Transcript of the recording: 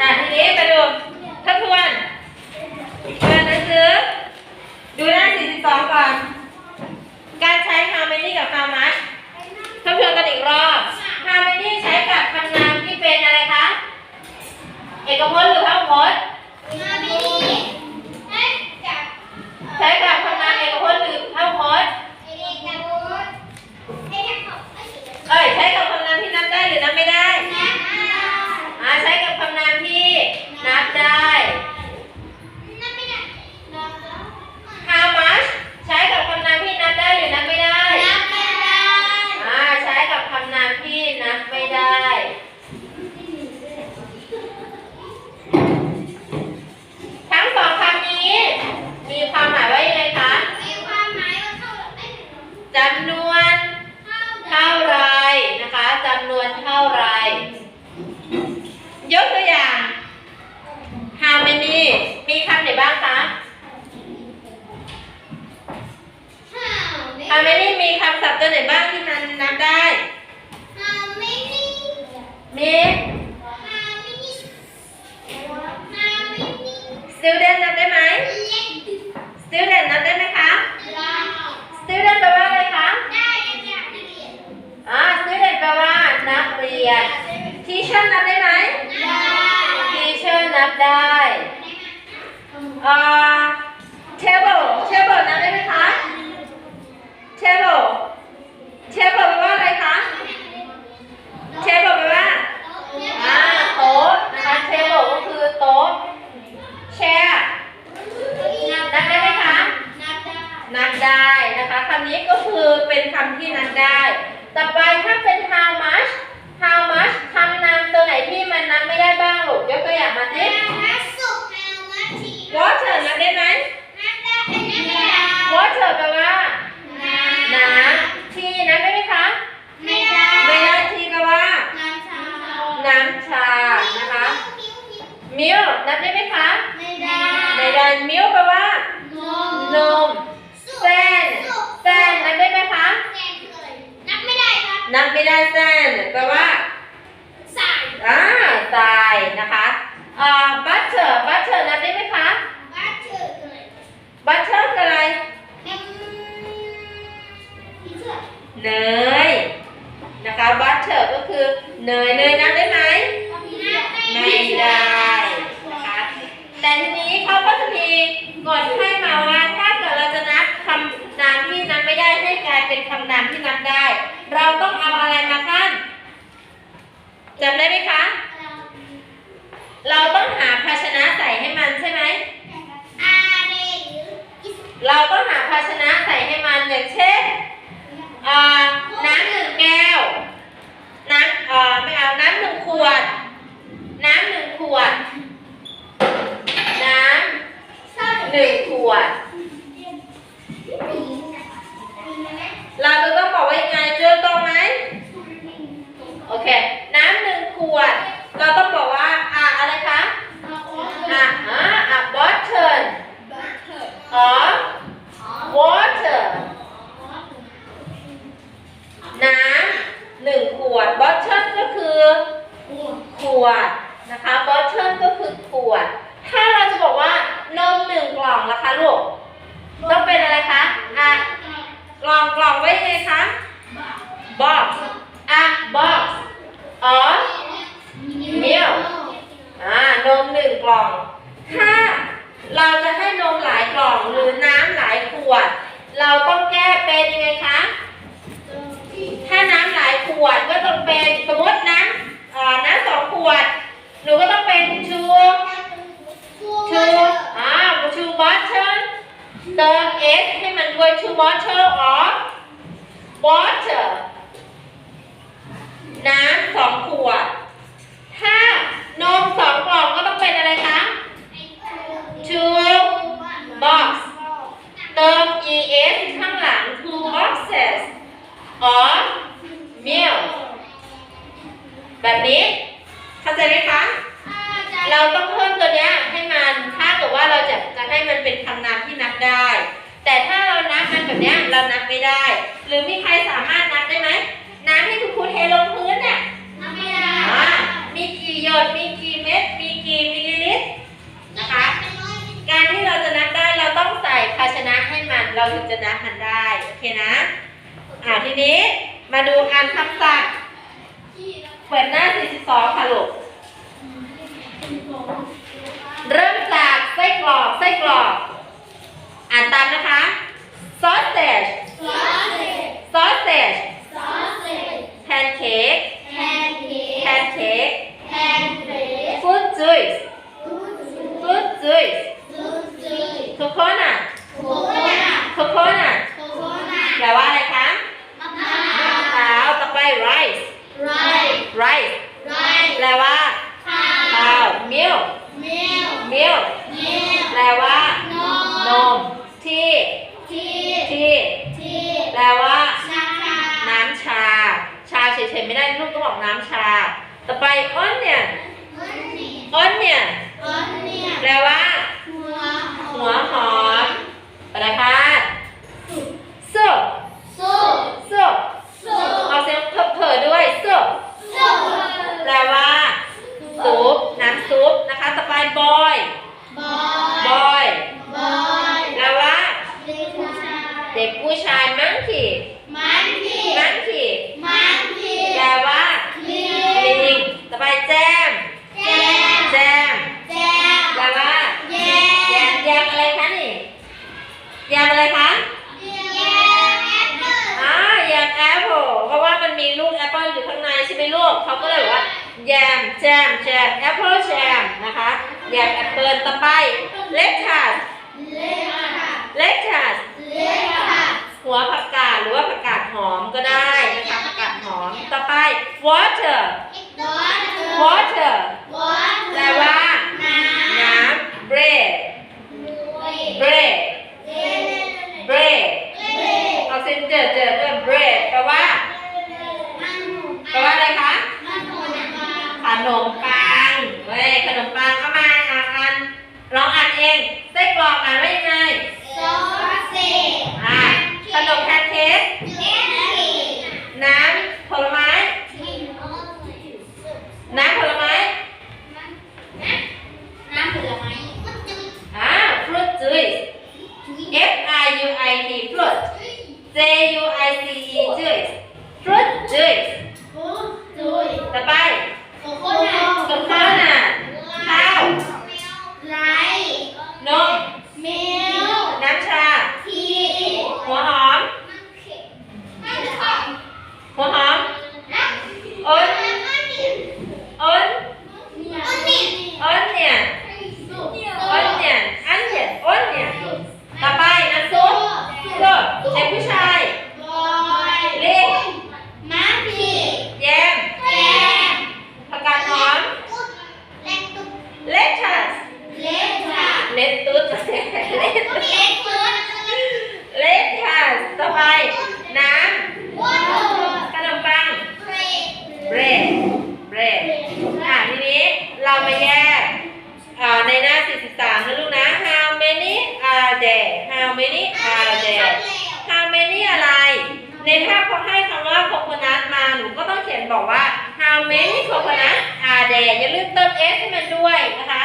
อะทีนี้ไปดูทบทวนเปิดหนังสือ ดูหน้า 42 ก่อน การใช้ how many กับ how much ทบทวนกันอีกรอบ how many ใช้กับคำนามที่เป็นอะไรคะ เอกพจน์หรือพหุพจน์ ใช้กับคำนามเอกพจน์หรือพหุพจน์ เอ้ยใช้กับคำนามที่นับได้หรือนับไม่ได้ อ่าใช้กับคำนามที่นับได้ how much ใช้กับคำนามที่นับได้หรือนับไม่ได้ อ่าใช้กับคำนามที่นับไม่ได้ ทั้งสองคำนี้ มีความหมายว่ายังไงคะจำนวนเท่าไรนะคะจำนวนเท่าไร ยกตัวอย่าง how many มีคำไหนบ้างคะ how many มีคำศัพท์ตัวไหนบ้างที่มันนับได้มี student นับได้ไหม student นับได้ไหมคะ student แปลว่าอะไรคะ อ่า student แปลว่านักเรียน teacher นับได้ไหม teacher นับได้อ่า table table นับได้ไหมคะ table table แปลว่าอะไรคะ table แปลว่าอ่าโต๊ะนะคะ table ก็คือโต๊ะ chair นับได้ไหมคะ นับได้นะคะคำนี้ก็คือเป็นคำที่นับได้ ต่อไปถ้าเป็น how much how much คำนามตัวไหนที่มันนับไม่ได้บ้างลูกยกตัวอย่างมาสิ water นับได้ไหม water แปลว่า น้ำที่นับได้ไหมคะ ไม่ได้ที่แปลว่า น้ำชานะคะ milk นับได้ไหมคะ ไม่ได้ milk แปลว่า นม sand sand นับได้ไหมคะ นับไม่ได้ครับ นับไม่ได้ sand แปลว่า สาย อ่าทรายนะคะอ่า butter butter นับได้ไหมคะ บ้าเชื่อเลย butter คืออะไร เอ็มพี่เชื่อ เนยนะคะ butter ก็คือเนยเนยนับได้ไหม ไม่ได้นะคะ แต่ทีนี้เขาก็จะมีกฎให้มาว่าถ้าเกิดเราจะนับคำนามที่นับไม่ได้ให้กลายเป็นคำนามที่นับได้ เราต้องเอาอะไรมาขั้นจำได้ไหมคะ เราต้องหาภาชนะใส่ให้มันใช่ไหม เราต้องหาภาชนะใส่ให้มันอย่างเช่นน้ำหนึ่งแก้ว น้ำไม่เอา น้ำหนึ่งขวด น้ำหนึ่งขวด น้ำหนึ่งขวด เราจะต้องบอกว่ายังไงเจอตรงไหมโอเค น้ำหนึ่งขวด เราต้องบอกว่าอะอะไรคะอะอะอะ bottle of water น้ำหนึ่งขวด bottle ก็คือขวดนะคะ bottle ก็คือขวด ถ้าเราจะบอกว่านมหนึ่งกล่องล่ะคะลูก ต้องเป็นอะไรคะ อะ กล่องกล่องไว้ยังไงคะ box อะ box of milk อ่านมหนึ่งกล่อง ถ้าเราจะให้นมหลายกล่อง หรือน้ำหลายขวด เราต้องแก้เป็นยังไงคะ ถ้าน้ำหลายขวดก็ต้องเป็นสมมติน้ำน้ำสองขวด หนูก็ต้องเป็นชูชูอ่าชูบอสเชิญเติมเอสให้มันด้วย two bottle of water น้ำสองขวด ถ้านมสองกล่องก็ต้องเป็นอะไรคะ two box เติม es ข้างหลัง two boxes of milk แบบนี้ เข้าใจไหมคะ เราต้องเพิ่มตัวเนี้ยให้มันถ้าเกิดว่าเราจะจะให้มันเป็นคำนามที่นับได้ แต่ถ้าเรานับมันแบบเนี้ยเรานับไม่ได้ หรือมีใครสามารถนับได้ไหมน้ำที่คุณครูเทลงพื้นเนี่ย นับไม่ได้ อ่ามีกี่หยด มีกี่เม็ด มีกี่ อ่าทีนี้มาดูอ่านคำศัพท์เปิดหน้า42ค่ะลูก เริ่มจากไส้กรอกไส้กรอก อ่านตามนะคะ sausage sausage pancake pancake fruit juice fruit juice coconut coconut แปลว่าอะไรคะมะพร้าวต่อไป rice rice แปลว่าข้าว milk milk แปลว่านม tea tea แปลว่า น้ำชา ชาเฉยๆไม่ได้ลูกต้องบอกน้ำชา ต่อไป onion onion แปลว่า หัวหอมอะไรคะ soup soup เอาเสียงเผลอๆด้วย soup แปลว่า ซุป น้ำซุปนะคะ ต่อไป boy boy แปลว่า เด็กผู้ชาย monkey monkey แปลว่าลิง ต่อไปแจม แจม แปลว่า แยมแยมอะไรคะนี่ แยมอะไรคะ อ่าแยมแอปเปิลเพราะว่ามันมีลูกแอปเปิลอยู่ข้างในใช่ ไหมลูกเขาก็เลยบอกว่าแยมแจมแจมแอปเปิลแจมนะคะแยมแอปเปิลต่อไปเลทัสเลทัสหัวผักกาดหรือว่าผักกาดหอมก็ได้นะคะผักกาดหอมต่อไป water water แปลว่า น้ำ bread bread bread เอาเส้นเจอเจอด้วย bread แปลว่าแปลว่าอะไรคะ ขนมปังเว้ยขนมปังเอามาอ่านอ่านลองอ่านเองไส้กรอกอ่านว่ายังไง อ่า ขนมแพนเค้กน้ำผลไม้ น้ำผลไม้ อ่า fruit juice F I U I T fruit J U I C E juice fruit juice ต่อไปกับข้าวน่ะข้าว นม น้ำชา หัวหอม หัวหอมอ้นอ้นอ้นเนี่ยอ้นเนี่ยอันเนี่ยอ้นเนี่ยต่อไปน้ำซุปซุปเด็กผู้ชาย เล็ก แยมผักกาดหอม เลทัสเลตุสเลเลทัสต่อไป น้ำขนมปัง bread bread อะทีนี้เรามาแยกเอ่อในหน้า 43 นะลูกนะ how many are there how many are there how many อะไร ในถ้าเขาให้คำว่า coconut มา หนูก็ต้องเขียนบอกว่า how many coconut are there อย่าลืมเติม s ให้มันด้วยนะคะ